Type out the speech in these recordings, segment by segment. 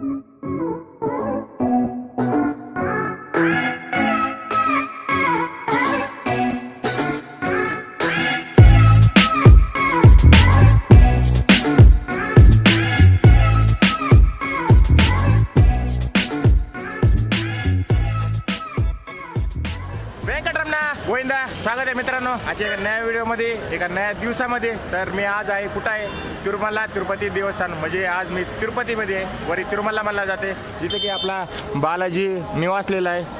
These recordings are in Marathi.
Thank you. व्हिडिओमध्ये एका नव्या दिवसामध्ये. तर मी आज आहे कुठं आहे? तिरुमला तिरुपती देवस्थान. म्हणजे आज मी तिरुपतीमध्ये आहे. वरी तिरुमला मला जाते. जिथे की आपला बालाजी निवासलेला आहे.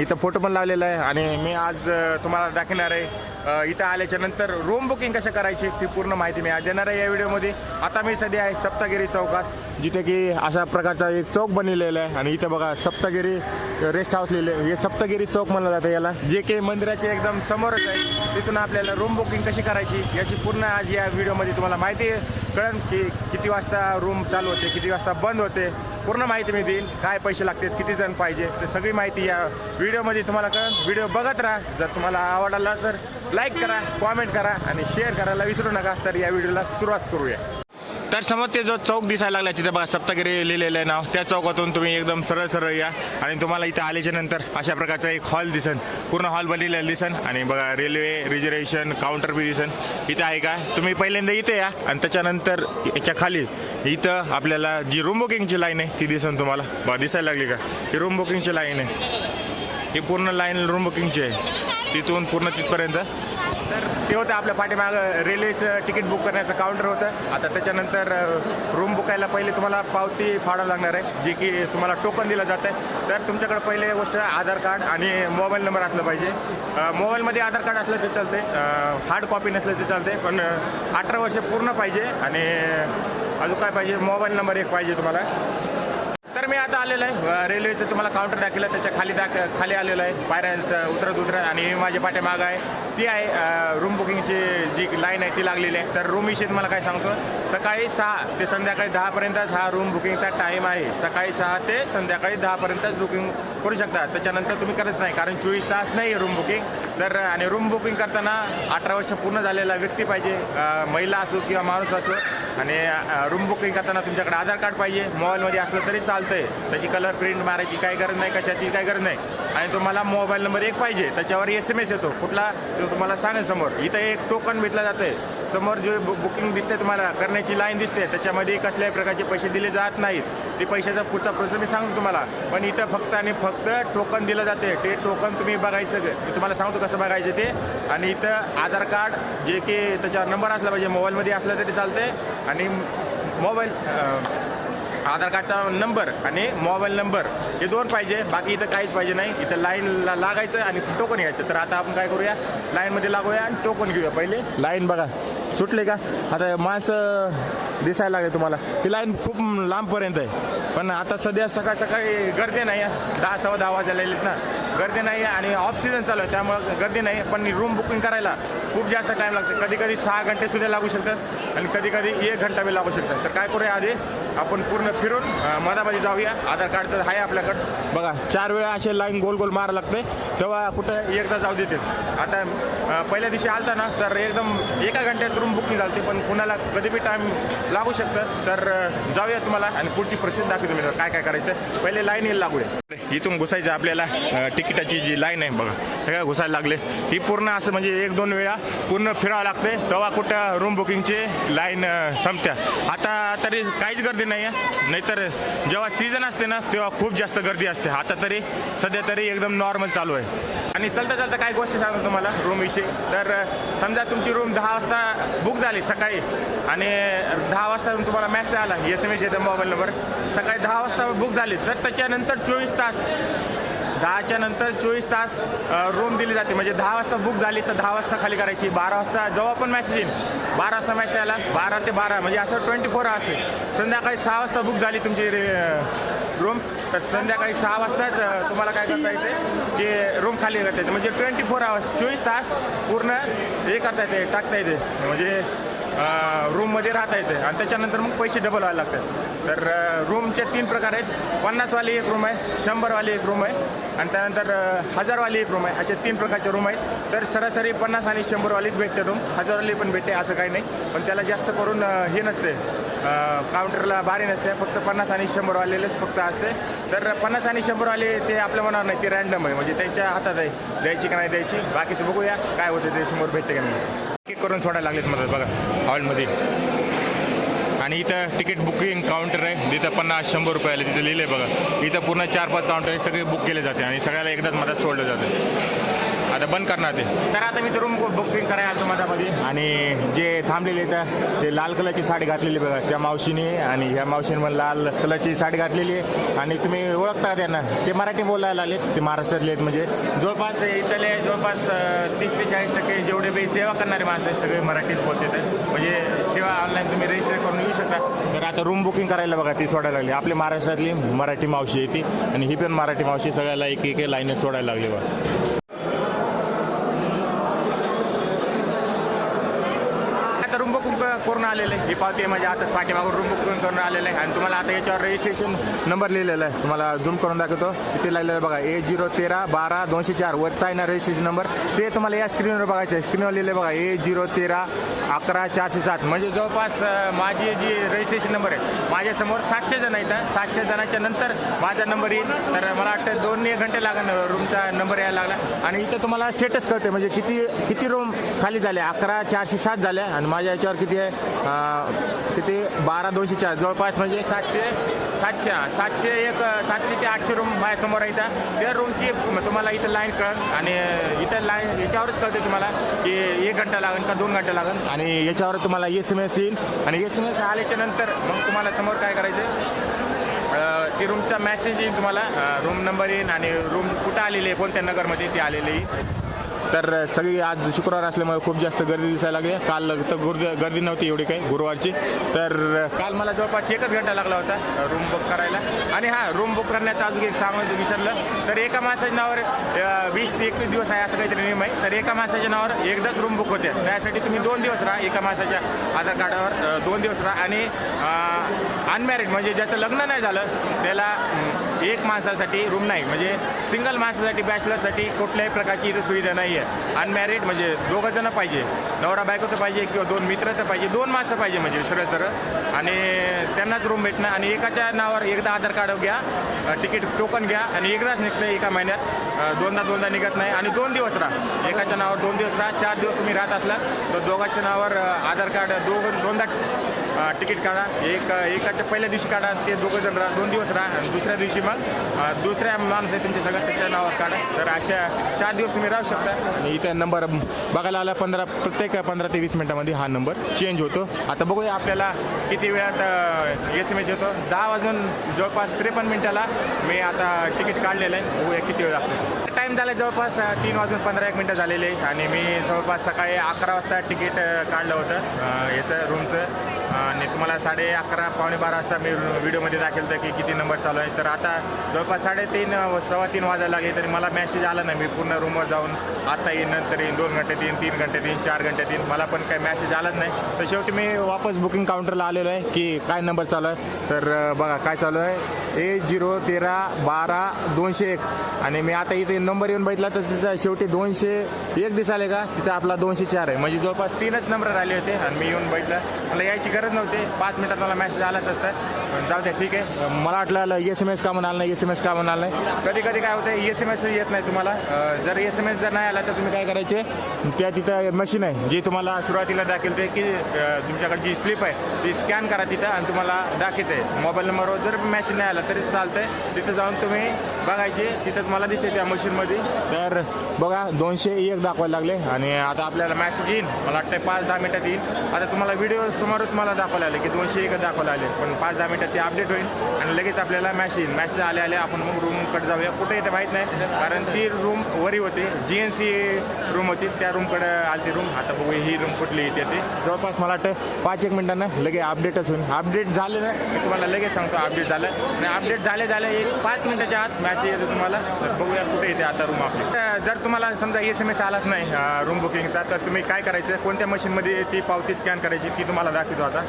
इथं फोटो पण लावलेला आहे आणि मी आज तुम्हाला दाखवणार आहे. इथं आल्याच्यानंतर रूम बुकिंग कसं करायची ती पूर्ण माहिती मी आज देणार आहे या व्हिडिओमध्ये. आता मी सध्या आहे सप्तगिरी चौकात जिथे की अशा प्रकारचा एक चौक बनलेला आहे. आणि इथं बघा सप्तगिरी रेस्ट हाऊस लिहिले हे सप्तगिरी चौक म्हणलं जातं याला. जे काही मंदिराचे एकदम समोरच आहे. तिथून आपल्याला रूम बुकिंग कशी करायची याची पूर्ण आज या व्हिडिओमध्ये तुम्हाला माहिती कळेल की किती वाजता रूम चालू होते किती वाजता बंद होते. पूर्ण माहिती मी देईल. काय पैसे लागतात किती जण पाहिजे ते सगळी माहिती या व्हिडिओमध्ये तुम्हाला कळेल. व्हिडिओ बघत राहा. जर तुम्हाला आवडला तर लाईक करा कॉमेंट करा आणि शेअर करायला विसरू नका. तर या व्हिडिओला सुरुवात करूया. तर समोर ते जो चौक दिसायला लागला तिथे बघा सप्तगिरी लिहिलेलं आहे नाव. त्या चौकातून तुम्ही एकदम सरळ सरळ या आणि तुम्हाला इथं आल्याच्यानंतर अशा प्रकारचा एक हॉल दिसन. पूर्ण हॉल बनलेला दिसन आणि बघा रेल्वे रिझर्वेशन काउंटर बी दिसन. इथं आहे का? तुम्ही पहिल्यांदा इथे या आणि त्याच्यानंतर याच्या खाली इथं आपल्याला जी रूम बुकिंगची लाईन आहे ती दिसन तुम्हाला. बा दिसायला लागली का? ही रूम बुकिंगची लाईन आहे. ही पूर्ण लाईन रूम बुकिंगची आहे. तिथून पूर्ण तिथपर्यंत. तर ते होतं आपल्या पाठीमागं रेल्वेचं तिकीट बुक करण्याचं काउंटर होतं. आता त्याच्यानंतर रूम बुकायला पहिले तुम्हाला पावती फाडावं लागणार आहे जी की तुम्हाला टोकन दिलं जातं आहे. तर तुमच्याकडे पहिले गोष्ट आधार कार्ड आणि मोबाईल नंबर असलं पाहिजे. मोबाईलमध्ये आधार कार्ड असलं ते चालते हार्ड कॉपी नसलं ते चालते पण अठरा वर्ष पूर्ण पाहिजे आणि अजून काय पाहिजे? मोबाईल नंबर एक पाहिजे तुम्हाला. तर मी आता आलेलो आहे. रेल्वेचं तुम्हाला काउंटर दाखवलं त्याच्याखाली दाख खाली आलेलं आहे. पायऱ्यांचं उतरत उतरत आणि माझी पाठीमाग आहे. ती आहे रूम बुकिंगची जी लाईन आहे ती लागलेली आहे. तर रूम विषयी तुम्हाला काय सांगतो? सकाळी सहा ते संध्याकाळी दहापर्यंतच हा रूम बुकिंगचा टाईम आहे. सकाळी सहा ते संध्याकाळी दहापर्यंतच बुकिंग करू शकता. त्याच्यानंतर तुम्ही करत नाही कारण चोवीस तास नाही रूम बुकिंग तर आणि रूम बुकिंग करताना अठरा वर्ष पूर्ण झालेला व्यक्ती पाहिजे महिला असो किंवा माणूस असो. आणि रूम बुकिंग करताना तुमच्याकडे आधार कार्ड पाहिजे मोबाईलमध्ये असलं तरी चालतं आहे त्याची कलर प्रिंट मारायची काही गरज नाही कशाची काही गरज नाही. आणि तुम्हाला मोबाईल नंबर एक पाहिजे त्याच्यावर एस एम एस येतो. कुठला? तो तुम्हाला सांगेल समोर. इथं एक टोकन भेटलं आहे समोर जे बु- बुकिंग दिसते तुम्हाला करण्याची लाईन दिसते त्याच्यामध्ये कसल्याही प्रकारचे पैसे दिले जात नाहीत. ते पैशाचा पुढचा प्रोसेस मी सांगतो तुम्हाला. पण इथं फक्त आणि फक्त टोकन दिलं जाते. ते टोकन तुम्ही बघायचं मी तुम्हाला सांगतो कसं बघायचं ते. आणि इथं आधार कार्ड जे की त्याच्यावर नंबर असला पाहिजे मोबाईलमध्ये असलं तरी चालते आणि मोबाईल आधार कार्डचा नंबर आणि मोबाईल नंबर हे दोन पाहिजे बाकी इथं काहीच पाहिजे नाही. इथं लाईनला लागायचं आणि टोकन घ्यायचं. तर आता आपण काय करूया? लाईनमध्ये लागूया आणि टोकन घेऊया. पहिले लाईन बघा. सुटले का? आता माणसं दिसायला लागले तुम्हाला. ती लाईन खूप लांबपर्यंत आहे. पण आता सध्या सकाळ सकाळी गर्दी नाही आहे दहा सव्वा दहा वाजायला येत ना. गर्दी नाही आहे आणि ऑफ सीझन चालू आहे त्यामुळं गर्दी नाही पण रूम बुकिंग करायला खूप जास्त टाईम लागतो. कधी कधी सहा घंटे सुद्धा लागू शकतात आणि कधी कधी एक घंटा बी लागू शकतात तर काय करूया आधी? आपण पूर्ण फिरून मधामध्ये जाऊया. आधार कार्ड तर आहे आपल्याकडं. बघा चार वेळा असे लाईन गोल गोल मारा लागते तेव्हा कुठं एकदा जाऊ देते. आता पहिल्या दिवशी आलता ना तर एकदम एका घंट्यात रूम बुकिंग झाली पण कुणाला कधी बी टाईम लागू शकतं. तर जाऊया तुम्हाला आणि पुढची प्रोसेस दाखवतो मी काय काय करायचं पहिले लाईन येईल लागूया. इथून घुसायचं आपल्याला अं, तिकिटाची जी लाईन आहे बघा. हे काय घुसायला लागले. ही पूर्ण असं म्हणजे एक दोन वेळा पूर्ण फिरावं लागते. तेव्हा कुठं रूम बुकिंगची लाईन संपत्या. आता तरी काहीच गर्दी नाही आहे नाहीतर जेव्हा सीझन असते ना तेव्हा खूप जास्त गर्दी असते. आता तरी सध्या तरी एकदम नॉर्मल चालू आहे. आणि चलता चलता काय गोष्टी सांगतो तुम्हाला रूमविषयी तर समजा तुमची रूम दहा वाजता बुक झाली सकाळी आणि दहा वाजता तुम्हाला मेसेज आला एस एम एस येतं मोबाईल नंबर सकाळी दहा वाजता बुक झाली तर त्याच्यानंतर चोवीस तास दहाच्या नंतर चोवीस तास रूम दिली जाते. म्हणजे दहा वाजता बुक झाली तर दहा वाजता खाली करायची. बारा वाजता जेव्हा पण मेसेज येईल बारा वाजता मेसेज आला बारा ते बारा म्हणजे असं ट्वेंटी फोर असते. संध्याकाळी सहा वाजता बुक झाली तुमची रूम तर संध्याकाळी सहा वाजताच तुम्हाला काय करता येते की रूम खाली करता येते. म्हणजे ट्वेंटी फोर आवर्स चोवीस तास पूर्ण हे करता येते टाकता येते. म्हणजे रूममध्ये राहता येते आणि त्याच्यानंतर मग पैसे डबल व्हायला लागतात. तर रूमचे तीन प्रकार आहेत. पन्नासवाली एक रूम आहे शंभरवाली एक रूम आहे आणि त्यानंतर हजारवाली एक रूम आहे. असे तीन प्रकारचे रूम आहेत. तर सरासरी पन्नास आणि शंभरवालीच भेटते रूम हजारवाली पण भेटते असं काही नाही. पण त्याला जास्त करून हे नसते. काउंटरला बारी नसते. फक्त पन्नास आणि शंभरवालेलेच फक्त असते. तर पन्नास आणि शंभरवाले ते आपल्या मनावर नाही ते रॅन्डम आहे. म्हणजे त्यांच्या हातात आहे. द्यायची का नाही द्यायची? बाकीचं बघूया. काय होतं ते समोर भेटते का नाही. एक करून सोडायला लागलेत मला बघा हॉलमध्ये. आणि इथं तिकीट बुकिंग काउंटर आहे. तिथं पन्नास शंभर रुपये आले तिथं लिहिलं आहे बघा. इथं पूर्ण चार पाच काउंटर सगळे बुक केले जाते आणि सगळ्याला एकदाच मधात सोडलं जातं. आता बंद करणार ते. तर आता मी तर रूम बुकिंग करायला आलो मधामध्ये. आणि जे थांबलेले इथं ते लाल कलरची साडी घातलेली बघा त्या मावशीने आणि ह्या मावशीने पण लाल कलरची साडी घातलेली आहे. आणि तुम्ही ओळखता त्यांना ते मराठी बोलायला आलेत ते महाराष्ट्रातले आहेत म्हणजे. जवळपास इथले जवळपास तीस ते चाळीस टक्के जेवढे बे सेवा करणारे माणसं आहेत सगळे मराठीत बोलतात म्हणजे सेवा ऑनलाईन तुम्ही रजिस्टर करून येऊ शकता. तर आता रूम बुकिंग करायला बघा ती सोडायला लागली. आपली महाराष्ट्रातली मराठी मावशी आहे ती. आणि ही पण मराठी मावशी सगळ्याला एक एक लाईन सोडायला लागली बघा आता रूम बुकिंग करून आलेलं आहे. ही पावती आहे माझ्या आता पाठीमागून रूम बुक करून आलेलं आहे. आणि तुम्हाला आता याच्यावर रजिस्ट्रेशन नंबर लिहिलेला आहे. तुम्हाला झूम करून दाखवतो. तिथे लिहिलेलं आहे बघा ए झिरो तेरा बारा दोनशे चार. वरचा आहे ना रजिस्ट्रेशन नंबर ते तुम्हाला या स्क्रीनवर बघायचं आहे. स्क्रीनवर लिहिलं बघा ए झिरो तेरा अकरा चारशे साठ. म्हणजे जवळपास माझी जी रजिस्ट्रेशन नंबर आहे माझ्यासमोर सातशे जण आहेत सातशे जणांच्या नंतर माझा नंबर येईल. तर मला वाटतं दोन एक घंटे लागणार रूमचा नंबर यायला लागला. आणि इथं तुम्हाला स्टेटस कळते म्हणजे किती किती रूम खाली झाले? अकरा चारशे सात झाल्या. आणि माझ्या याच्यावर किती आहे? तिथे किती? बारा दोनशे चार जवळपास म्हणजे सातशे सातशे सातशे एक सातशे ते आठशे रूम माझ्यासमोर आहे इथं त्या रूमची तुम्हाला इथं लाईन कळत आणि इथं लाईन याच्यावरच कळते तुम्हाला की एक घंटा लागेल का दोन घंटा लागेल आणि याच्यावर तुम्हाला एस एम एस येईल. आणि एस एम एस आल्याच्यानंतर मग तुम्हाला समोर काय करायचं ती रूमचा मेसेज येईल तुम्हाला. रूम नंबर येईल आणि रूम कुठं आलेली आहे कोणत्या नगरमध्ये ती आलेली आहे. तर सगळी आज शुक्रवार असल्यामुळे खूप जास्त गर्दी दिसायला लागली. काल तर गर्दी गर्दी नव्हती एवढी काही गुरुवारची. तर काल मला जवळपास एकच घंटा लागला होता रूम बुक करायला. आणि हां रूम बुक करण्याचं अजून एक सांगायचं विसरलं. तर एका माणसाच्या नावावर वीस एकवीस दिवस आहे असं काहीतरी नियम आहे. तर एका माणसाच्या नावावर एकदाच रूम बुक होते. त्यासाठी तुम्ही दोन दिवस राहा एका माणसाच्या आधार कार्डावर दोन दिवस राहा. आणि अनमॅरिड म्हणजे ज्याचं लग्न नाही झालं त्याला एक माणसासाठी रूम नाही. म्हणजे सिंगल माणसासाठी बॅचलरसाठी कुठल्याही प्रकारची इथं सुविधा नाही आहे अनमॅरिड म्हणजे दोघं जणं पाहिजे. नवरा बायको तर पाहिजे किंवा दोन मित्र तर पाहिजे. दोन माणसं पाहिजे म्हणजे सरळ सरळ. आणि त्यांनाच रूम भेटणं आणि एकाच्या नावावर एकदा आधार कार्ड घ्या तिकीट टोकन घ्या आणि एकदाच निघतं एका महिन्यात. दोनदा दोनदा निघत नाही आणि दोन दिवस राहा. एकाच्या नावावर दोन दिवस राहा. चार दिवस तुम्ही राहत असला तर दोघांच्या नावावर आधार कार्ड दोघं दोनदा तिकीट काढा. एक एकाच्या पहिल्या दिवशी काढा ते दोघं जण राहा. दोन दिवस राहा. आणि दुसऱ्या दिवशी मग दुसऱ्या माणूस आहे तुमच्या सगळ्या त्याच्या नावावर काढा. तर अशा चार दिवस तुम्ही राहू शकता. आणि इथं नंबर बघायला आला पंधरा प्रत्येक पंधरा ते वीस मिनिटामध्ये हा नंबर चेंज होतो. आता बघूया आपल्याला किती वेळात एस एम एस येतो. दहा वाजून जवळपास त्रेपन्न मिनिटाला मी आता तिकीट काढलेलं आहे. बघूया किती वेळ लागतो. टाईम झाला जवळपास तीन वाजून पंधरा एक मिनटं झालेले आहे. आणि मी जवळपास सकाळी अकरा वाजता तिकीट काढलं होतं याचं रूमचं तुम्हाला साडे अकरा पावणे बारा वाजता मी व्हिडिओमध्ये दाखवलं होतं की किती नंबर चालू आहे. तर आता जवळपास साडेतीन सव्वा तीन वाजायला लागले तरी मला मॅसेज आला नाही. मी पूर्ण रूमवर जाऊन आता येईन नंतर येईन दोन घंटे येईन तीन घंटे येईन चार घंटे येईन मला पण काही मॅसेज आलाच नाही. तर शेवटी मी वापस बुकिंग काउंटरला आलेलो आहे की काय नंबर चालू आहे. तर बघा काय चालू आहे. ए झिरो तेरा बारा दोनशे एक. आणि मी आता इथे नंबर येऊन बघितला तर तिथं शेवटी दोनशे एक दिसाले का? तिथं आपला दोनशे चार आहे. म्हणजे जवळपास तीनच नंबर राहिले होते आणि मी येऊन बघितलं. मला यायची गरज नव्हती. पाच मिनिटात मला मेसेज आलाच असतं जाऊ ठीक आहे. मला वाटलं एस एम एस का म्हणाल नाही एस एम एस का म्हणाल नाही. कधी कधी काय होतं एस एम एस येत नाही तुम्हाला. जर एस एम एस जर नाही आला तर तुम्ही काय करायचे? त्या तिथं मशीन आहे जी तुम्हाला सुरुवातीला दाखवते की तुमच्याकडे जी स्लिप आहे ती स्कॅन करा तिथं आणि तुम्हाला दाखवते मोबाईल नंबरवर जर मॅसेज नाही आला तरी चालतंय. तिथं जाऊन तुम्ही बघायचे तिथं तुम्हाला दिसते त्या मशीनमध्ये तर बघा दोनशे एक दाखवायला लागले आणि आता आपल्याला मॅसेज येईल. मला वाटतं पाच दहा मिनिटात येईल. आता तुम्हाला व्हिडिओ समोर तुम्हाला दाखवायला आले की दोनशे एक दाखवायला आले पण पाच दहा मिनिटात ते अपडेट होईल आणि लगेच आपल्याला मॅसेज मॅसेज आले आले आपण मग रूमकडे जाऊया. कुठे येते माहीत नाही कारण ती रूम वरी होती. जी एन सी रूम होती. त्या रूमकडे आली रूम आता बघू ही रूम कुठली येते ती जवळपास मला वाटतं पाच एक मिनिटांना लगेच अपडेटच होईल. अपडेट झालं ना मी तुम्हाला लगेच सांगतो अपडेट झालं. आणि अपडेट झाले झाले एक पाच मिनिटाच्या आत मॅसेज येतो तुम्हाला. तर बघूया कुठे येते आता रूम आपली. तर जर तुम्हाला समजा एस एम एस आलाच नाही रूम बुकिंगचा तर तुम्ही काय करायचं? कोणत्या मशीनमध्ये ती पावती स्कॅन करायची ती तुम्हाला दाखवतो आता.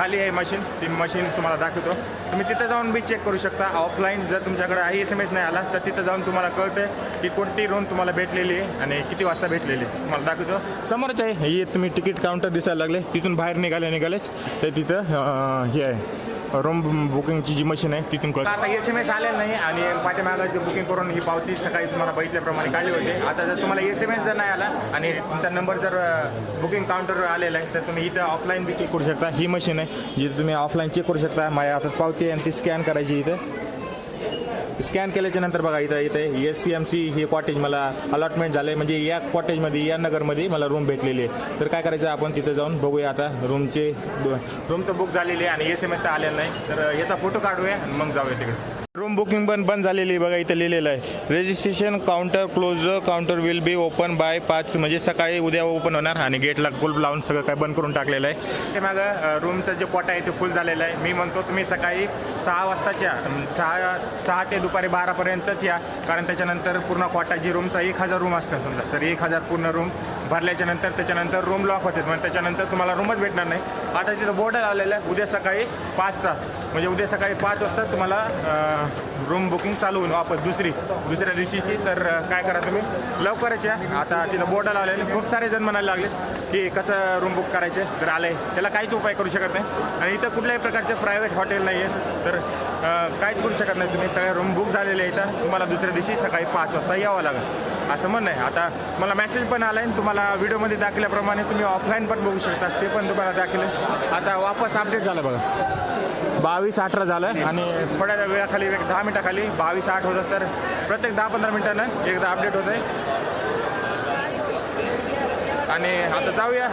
खाली आहे मशीन ती मशीन तुम्हाला दाखवतो. तुम्ही तिथं जाऊन बी चेक करू शकता. ऑफलाईन जर तुमच्याकडे आई एस एम एस नाही आला तर तिथं जाऊन तुम्हाला कळतं की कोणती रूम तुम्हाला भेटलेली आहे आणि किती वाजता भेटलेली आहे. तुम्हाला दाखवतो. समोरच आहे. हे तुम्ही तिकीट काउंटर दिसायला लागले. तिथून बाहेर निघाले निघालेच. तर तिथं हे आहे. रूम बुकिंगची जी मशीन आहे तिथून कळतं. आता एस एम एस आलेलं नाही आणि पाठीमागाची बुकिंग करून ही पावती सकाळी तुम्हाला बघितल्याप्रमाणे काढली होती. आता जर तुम्हाला एस एम एस जर नाही आला आणि तुमचा नंबर जर बुकिंग काउंटरवर आलेला आहे तर तुम्ही इथं ऑफलाईन बी चेक करू शकता. ही मशीन आहे जिथे तुम्ही ऑफलाईन चेक करू शकता. माझ्या हातात पावती आहे आणि ती स्कॅन करायची इथं. स्कॅन केल्याच्यानंतर बघा इथं इथे एस सी एम सी हे कॉटेज मला अलॉटमेंट झालं म्हणजे या कॉटेजमध्ये या नगरमध्ये मला रूम भेटलेली आहे. तर काय करायचं आपण तिथं जाऊन बघूया आता. रूमचे रूम तर बुक झालेली आहे आणि एस एम एस तर आलेला नाही. तर याचा फोटो काढूया आणि मग जाऊया तिकडे. रूम बुकिंग पण बंद झालेली आहे बघा इथं लिहिलेलं आहे. Registration counter close counter will be open by पाच म्हणजे सकाळी उद्या ओपन होणार. आणि गेटला कुलप लावून सगळं काय बंद करून टाकलेलं आहे. ते मागं रूमचं जे कोटा आहे ते फुल झालेलं आहे. मी म्हणतो तुम्ही सकाळी सहा वाजताच्या सहा सहा ते दुपारी बारापर्यंतच या. कारण त्याच्यानंतर पूर्ण कोटा जी रूमचा एक हजार रूम असतं समजा. तर एक हजार पूर्ण रूम भरल्याच्या नंतर त्याच्यानंतर रूम लॉक होते. मग त्याच्यानंतर तुम्हाला रूमच भेटणार नाही. आता तिथं बोर्ड लावलेला आहे. उद्या सकाळी पाचचा. म्हणजे उद्या सकाळी पाच वाजता तुम्हाला रूम बुकिंग चालू होईल वापस दुसरी दुसऱ्या दिवशीची. तर काय करा तुम्ही? लवकरच या. आता तिथं बोर्ड लावलेले. खूप सारे जण म्हणायला लागले की कसं रूम बुक करायचे? तर आलंय. त्याला काहीच उपाय करू शकत नाही. आणि इथं कुठल्याही प्रकारचे प्रायव्हेट हॉटेल नाही आहे तर काहीच करू शकत नाही तुम्ही. सगळ्या रूम बुक झालेले आहे इथं तुम्हाला दुसऱ्या दिवशी सकाळी पाच वाजता यावं लागेल. असं म्हणणं आहे. आता मला मेसेज पण आला आहे तुम्हाला व्हिडिओमध्ये दाखवल्याप्रमाणे तुम्ही ऑफलाईन पण बघू शकता. ते पण तुम्हाला दाखवलं आता वापस अपडेट झालं बघा. बावीस अठरा झालं. आणि थोड्या वेळाखाली एक दहा मिनिटाखाली बावीस आठ होतं तर प्रत्येक दहा पंधरा मिनिटानं एकदा अपडेट होत आहे आणि आता जाऊया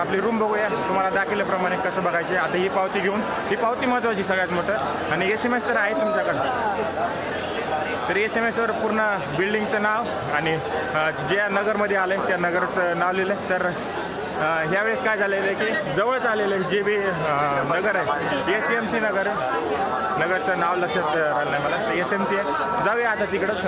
आपली रूम बघूया. तुम्हाला दाखवल्याप्रमाणे कसं बघायचे. आता ही पावती घेऊन ही पावती महत्त्वाची सगळ्यात मोठं. आणि एस एम एस तर आहे तुमच्याकडं. तर एस एम एसवर पूर्ण बिल्डिंगचं नाव आणि ज्या नगरमध्ये आलं आहे त्या नगरचं नाव लिहिलं आहे. तर ह्यावेळेस काय झालेलं आहे की जवळच आलेलं आहे जे बी नगर आहे एस एम सी नगर. नगरचं नाव लक्षात राहिलं नाही मला. एस एम सी आहे. जाऊया आता तिकडंच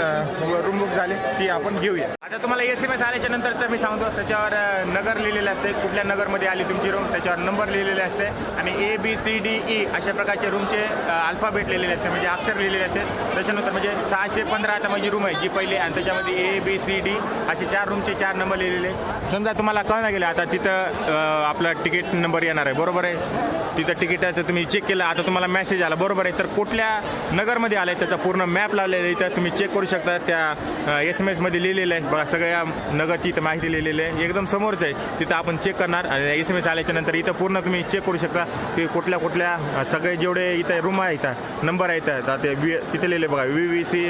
रूम बुक झाली ती आपण घेऊया. आता तुम्हाला एस एम एस आल्याच्या नंतरचं मी सांगतो त्याच्यावर नगर लिहिलेलं असते. कुठल्या नगरमध्ये आली तुमची रूम त्याच्यावर नंबर लिहिलेले असते. आणि A B C D E अशा प्रकारचे रूमचे अल्फाबेट लिहिलेले असते. म्हणजे अक्षर लिहिलेले असते. त्याच्यानंतर म्हणजे सहाशे पंधरा आता माझी रूम आहे जी पहिली आणि त्याच्यामध्ये ए बी सी डी असे चार रूमचे चार नंबर लिहिलेले. समजा तुम्हाला कळलं गेलं आता तिथं आपला तिकीट नंबर येणार आहे. बरोबर आहे? तिथं तिकिटाचं तुम्ही चेक केलं. आता तुम्हाला मेसेज आला. बरोबर आहे. तर कुठल्या नगरमध्ये आलं आहे त्याचा पूर्ण मॅप लावलेला आहे. इथं तुम्ही चेक करू शकता. त्या एस एम एसमध्ये लिहिलेलं आहे. बघा सगळ्या नगरची इथं माहिती लिहिलेली आहे. एकदम समोरच आहे. तिथं आपण चेक करणार. आणि एस एम एस आल्याच्यानंतर इथं पूर्ण तुम्ही चेक करू शकता. की कुठल्या कुठल्या सगळे जेवढे इथं रूम आहे इथं नंबर आहे इथं. ते वि तिथे लिहिले बघा. व्ही व्ही सी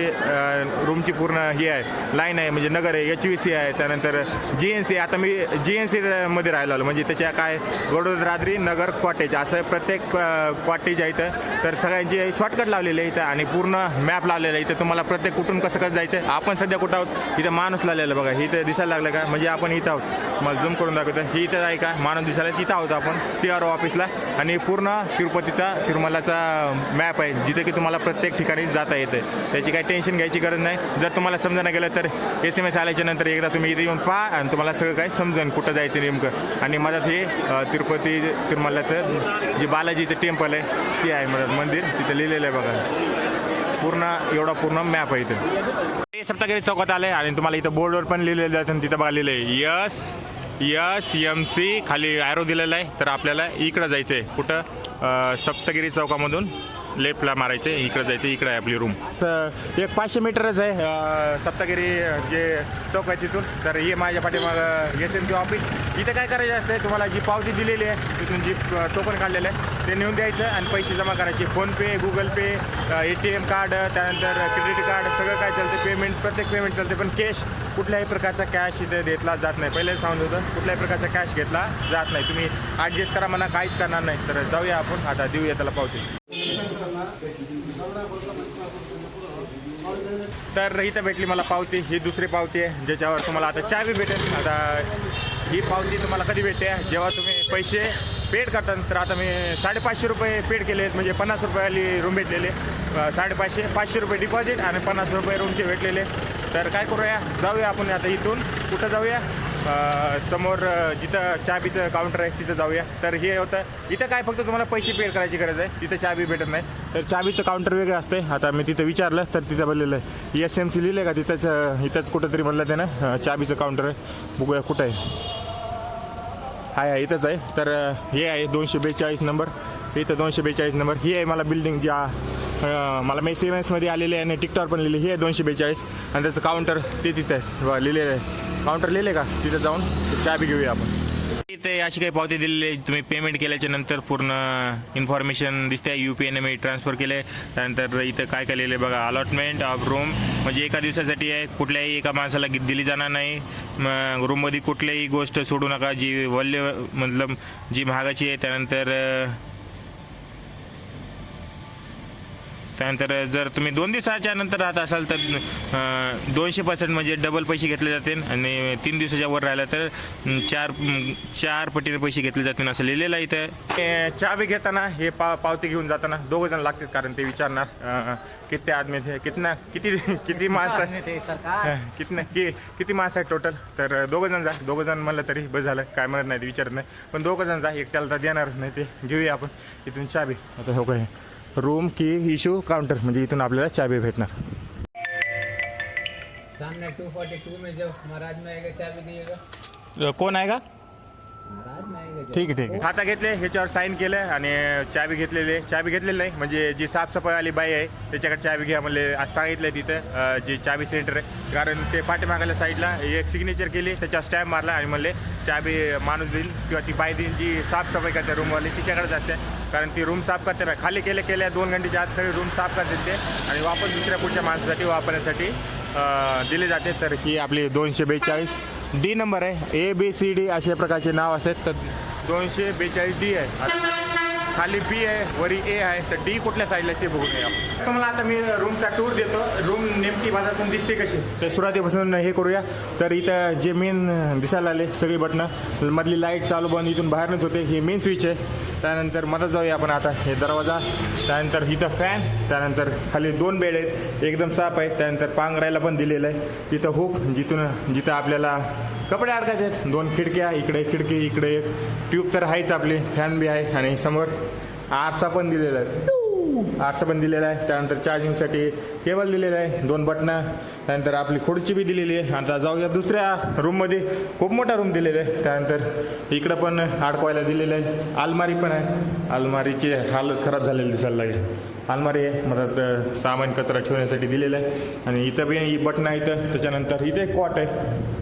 रूमची पूर्ण हे आहे. लाईन आहे. म्हणजे नगर आहे. एच व्ही सी आहे. त्यानंतर जी एन सी आता मी जी एन सी मध्ये राहिलो आलो. म्हणजे त्याच्या काय गोडोद्राद्री नगर क्वाटेज असं प्रत्येक क्वाटेज आहे इथं. तर सगळ्यांचे शॉर्टकट लावलेले आहे इथं आणि पूर्ण मॅप लावलेलं आहे. इथं तुम्हाला प्रत्येक कुठून कसं कसं जायचं आहे. आपण सध्या कुठं आहोत? इथं माणूस लावलेला बघा. इथं दिसायला लागलं का? म्हणजे आपण इथं आहोत. मला झूम करून दाखवतो. हे इथं आहे का? माणूस दिसायला तिथं आहोत आपण. सी आर ओ ऑफिसला आणि पूर्ण तिरुपतीचा तिरुमलाचा मॅप आहे. जिथे की तुम्हाला प्रत्येक ठिकाणी जाता येतं. त्याची काही टेन्शन घ्यायची गरज नाही. जर तुम्हाला समजा गेलं तर एस एम एस आल्याच्यानंतर एकदा तुम्ही इथे येऊन पहा आणि तुम्हाला सगळं काही समजेल कुठं जायचं नेमकं? आणि मधात हे तिरुपती तिरुमलाचं जे बालाजीचं टेम्पल आहे ते आहे मधात मंदिर. तिथं लिहिलेलं आहे बघा. पूर्ण एवढा पूर्ण मॅप आहे इथं. हे सप्तगिरी चौकात आले आणि तुम्हाला इथं बोर्डवर पण लिहिलेलं जातं आणि तिथं बघा लिहिलं आहे यस यस एम सी खाली ॲरो दिलेला आहे. तर आपल्याला इकडं जायचं आहे कुठं सप्तगिरी चौकामधून लेफ्टला मारायचे इकडं जायचं इकडं आहे आपली रूम तर एक पाचशे मीटरच आहे. अ, सप्तगिरी जे चौक आहे तिथून. तर हे माझ्या पाठीमाग एस एम सी ऑफिस इथे काय करायचं असते तुम्हाला जी पावती दिलेली आहे तिथून जी टोकन काढलेलं आहे ते नेऊन द्यायचं आणि पैसे जमा करायचे. PhonePe Google Pay A T M card त्यानंतर क्रेडिट कार्ड सगळं काय चालतं पेमेंट प्रत्येक पेमेंट चालते पण कॅश कुठल्याही प्रकारचा कॅश इथे घेतला जात नाही. पहिले सांगत होतं कुठल्याही प्रकारचा कॅश घेतला जात नाही. तुम्ही ॲडजस्ट करा म्हणा काहीच करणार नाही. तर जाऊया आपण आता देऊया त्याला पावती. तर इथं भेटली मला पावती ही दुसरी पावती आहे ज्याच्यावर तुम्हाला आता चावी भेटेल. आता ही पावती तुम्हाला कधी भेटते? जेव्हा तुम्ही पैसे पेड करतात तर आता मी साडेपाचशे रुपये पेड केले आहेत म्हणजे पन्नास रुपयाली रूम भेटलेले. साडेपाचशे पाचशे रुपये डिपॉझिट आणि पन्नास रुपये रूमचे भेटलेले. तर काय करूया? जाऊया आपण आता इथून. कुठं जाऊया? समोर जिथं चाबीचं काउंटर आहे तिथं जाऊया. तर हे होतं. इथं काय फक्त तुम्हाला पैसे पेड करायची गरज आहे? तिथं चाबी भेटत नाही. तर चाबीचं काउंटर वेगळं असते आता मी तिथं विचारलं तर तिथं बोललेलं आहे. एस एम सी लिहिलं आहे का? तिथंच इथंच कुठंतरी म्हणलं त्यानं. अ, चाबीचं काउंटर आहे. बघूया कुठं आहे. हाय इथंच आहे. तर हे आहे दोनशे बेचाळीस नंबर. इथं दोनशे बेचाळीस नंबर. ही आहे मला बिल्डिंग ज्या मला मेस एम एसमध्ये आलेली आहे आणि टिकटॉर पण लिहिली. ही आहे दोनशे बेचाळीस. आणि त्याचं काउंटर ते तिथं आहे लिहिलेलं आहे. काउंटर लिहिले का? तिथं जाऊन चाबी घेऊया आपण. इथे अशी काही पावती दिलेली तुम्ही पेमेंट केल्याच्यानंतर पूर्ण इन्फॉर्मेशन दिसते. यू पी एने मी ट्रान्सफर केले. त्यानंतर इथं काय काय लिहिलं आहे बघा. अलॉटमेंट ऑफ रूम म्हणजे एका दिवसासाठी आहे. कुठल्याही एका माणसाला दिली जाणार नाही. मग रूममध्ये कुठल्याही गोष्ट सोडू नका. जी वल्य मतलब जी महागाची आहे. त्यानंतर अं, त्यानंतर जर तुम्ही दोन दिवसाच्या नंतर राहत असाल तर दोनशे पर्सेंट म्हणजे डबल पैसे घेतले जातील आणि तीन दिवसाच्या वर राहिलं तर चार चार पटीने पैसे घेतले जातील असं लिहिलेलं आहे इथं. चाबी घेताना हे पा पावती घेऊन जाताना दोघं जण लागतात कारण ते विचारणार किती आदमी थे कितना किती किती माणसं ते सरकार? किती कि, किती माणसं आहेत टोटल तर दोघं जण जा दोघं जण म्हणलं तरी बस झालं काय म्हणत नाही ते विचारत नाही पण दोघं जण जा एकट्याला तर देणारच नाही ते. घेऊया आपण इथून चाबी आता हो काय रूम की इशू काउंटर म्हणजे इथून आपल्याला चाबी भेटणार. सामने 242 में जब महाराज में आएगा चाबी दिएगा। कोण आहे का महाराज में आएगा जब ठीक आहे ठीक आहे खाता घेतले ह्याच्यावर साईन केलं आणि चाबी घेतलेली. आहे चाबी घेतलेली नाही म्हणजे जी साफसफाईवाली बाई आहे त्याच्याकडे चाबी घ्या म्हणले. आज सांगितलं तिथं अं, जे चाबी सेंटर आहे. कारण ते पाठीमागाल्या साईडला एक सिग्नेचर केली त्याच्यावर स्टॅम्प मारला आणि म्हणले चाबी माणूस देईल किंवा ती बाई देईल जी साफसफाई करते रूमवाली तिच्याकडेच असते. कारण ती रूम साफ करते ना खाली केल्या केल्या दोन घंटेच्या आत सगळी रूम साफ करते ते. आणि वापस दुसऱ्या पुढच्या माणसासाठी वापरण्यासाठी अं, दिले जाते. तर ही आपली दोनशे बेचाळीस डी नंबर आहे. ए बी सी डी अशा प्रकारचे नाव असतात. तर दोनशे बेचाळीस डी आहे. खाली बी आहे वरी ए आहे. तर डी कुठल्या साईडला ते बघून घ्या आपण तुम्हाला आता मी रूमचा टूर देतो. रूम नेमकी माझ्यातून दिसते कशी? तर सुरुवातीपासून हे करूया. तर इथं जे मेन दिसायला आले सगळी बटणं मधली लाइट चालू बंद इथून बाहेरच होते. ही मेन स्विच आहे. त्यानंतर मधात जाऊया आपण आता. हे दरवाजा त्यानंतर इथं फॅन त्यानंतर खाली दोन बेड आहेत. एकदम साफ आहेत. त्यानंतर पांघरायला पण दिलेलं आहे. तिथं हुक जिथून जिथं आपल्याला कपडे अडकायचे आहेत. दोन खिडक्या इकडे खिडकी इकडे एक. ट्यूब तर आहेच आपली. फॅन बी आहे आणि समोर आरसा पण दिलेला आहे. आरसा पण दिलेला आहे. त्यानंतर चार्जिंगसाठी केबल दिलेलं आहे. दोन बटणं त्यानंतर आपली खुर्ची बी दिलेली आहे. आता जाऊया दुसऱ्या रूममध्ये खूप मोठा रूम दिलेला आहे. त्यानंतर इकडं पण अडकवायला दिलेलं आहे. अलमारी पण आहे. अलमारीची हालत खराब झालेली दिसायला लागेल. अलमारी आहे. मधात सामान कचरा ठेवण्यासाठी दिलेलं आहे. आणि इथं बी ही बटणं आहे इथं त्याच्यानंतर इथे एक कॉट आहे.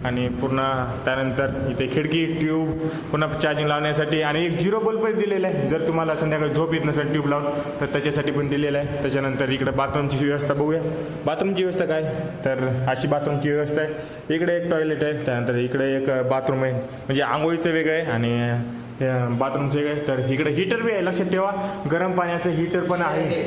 आणि पूर्ण त्यानंतर इथे खिडकी ट्यूब पुन्हा चार्जिंग लावण्यासाठी आणि एक झिरो बल्ब पण दिलेला आहे. जर तुम्हाला संध्याकाळी झोप येत नसेल ट्यूब लावून तर त्याच्यासाठी पण दिलेलं आहे. त्याच्यानंतर इकडे बाथरूमची व्यवस्था बघूया. बाथरूमची व्यवस्था काय? तर अशी बाथरूमची व्यवस्था आहे. इकडे एक टॉयलेट आहे. त्यानंतर इकडे एक बाथरूम आहे. म्हणजे आंघोळीचं वेगळं आहे. आणि बाथरूमचं तर इकडे हिटर बी आहे लक्षात ठेवा. गरम पाण्याचं हिटर पण आहे.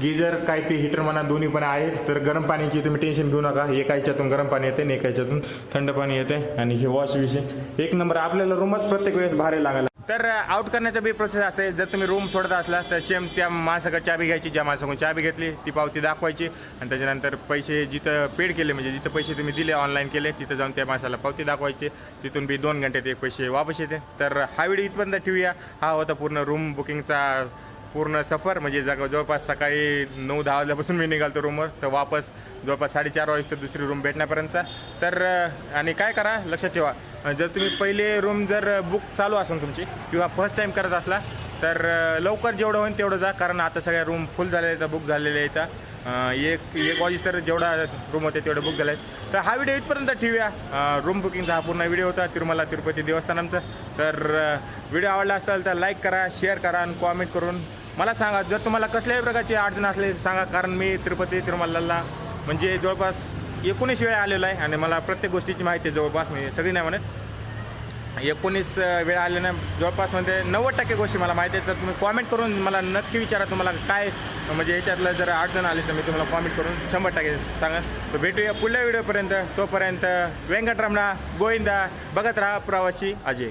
गिझर काय ते हिटर म्हणा दोन्ही पण आहे तर गरम पाण्याची तुम्ही टेन्शन घेऊ नका. एका ह्याच्यातून गरम पाणी येते आणि एका ह्याच्यातून थंड पाणी येते आणि हे वॉश विषय एक नंबर आपल्याला रूमच प्रत्येक वेळेस भारी लागायला तर uh, आउट करण्याचा बी प्रोसेस असेल. जर तुम्ही रूम सोडत असला तर सेम त्या माणसाकडे चाबी घ्यायची. ज्या माणसाकडून चाबी घेतली ती पावती दाखवायची. आणि त्याच्यानंतर पैसे जिथं पेड केले म्हणजे जिथं पैसे तुम्ही दिले ऑनलाईन केले तिथं जाऊन त्या माणसाला पावती दाखवायची. तिथून बी दोन घंट्यात एक पैसे वापस येते. तर हा व्हिडिओ इथपर्यंत ठेवूया. हा होता पूर्ण रूम बुकिंगचा पूर्ण सफर म्हणजे जग जवळपास सकाळी नऊ दहा वाजल्यापासून मी निघालतो रूमवर तर वापस जवळपास साडेचार वाजता दुसरी रूम भेटण्यापर्यंतचा. तर आणि काय करा लक्षात ठेवा. जर तुम्ही पहिले रूम जर बुक चालू असेल तुमची किंवा फर्स्ट टाईम करत असला तर लवकर जेवढं होईल तेवढं जा कारण आता सगळ्या रूम फुल झालेल्या आहेत बुक झालेल्या आहेत. एक एक वाजी तर जेवढा रूम होते तेवढे बुक झाले आहेत तर हा व्हिडिओ इथपर्यंत ठेवूया. रूम बुकिंगचा हा पूर्ण व्हिडिओ होता तिरुमला तिरुपती देवस्थानांचा तर व्हिडिओ आवडला असेल तर लाईक करा शेअर करा आणि कॉमेंट करून मला सांगा जर तुम्हाला कसल्याही प्रकारची अडचण असली सांगा कारण मी तिरुपती तिरुमल्लाला म्हणजे जवळपास एकोणीस वेळा आलेलो आहे आणि मला प्रत्येक गोष्टीची माहिती आहे जवळपास मी सगळी नाही म्हणत. एकोणीस वेळा आले ना जवळपास म्हणजे नव्वद टक्के गोष्टी मला माहिती आहे तर तुम्ही कॉमेंट करून मला नक्की विचारा तुम्हाला काय म्हणजे याच्यातलं जर अडचण आली तर मी तुम्हाला कॉमेंट करून शंभर टक्के सांगा तर भेटूया पुढल्या व्हिडिओपर्यंत तोपर्यंत व्यंकटरमणा गोविंदा बघत राहा प्रवासी अजय.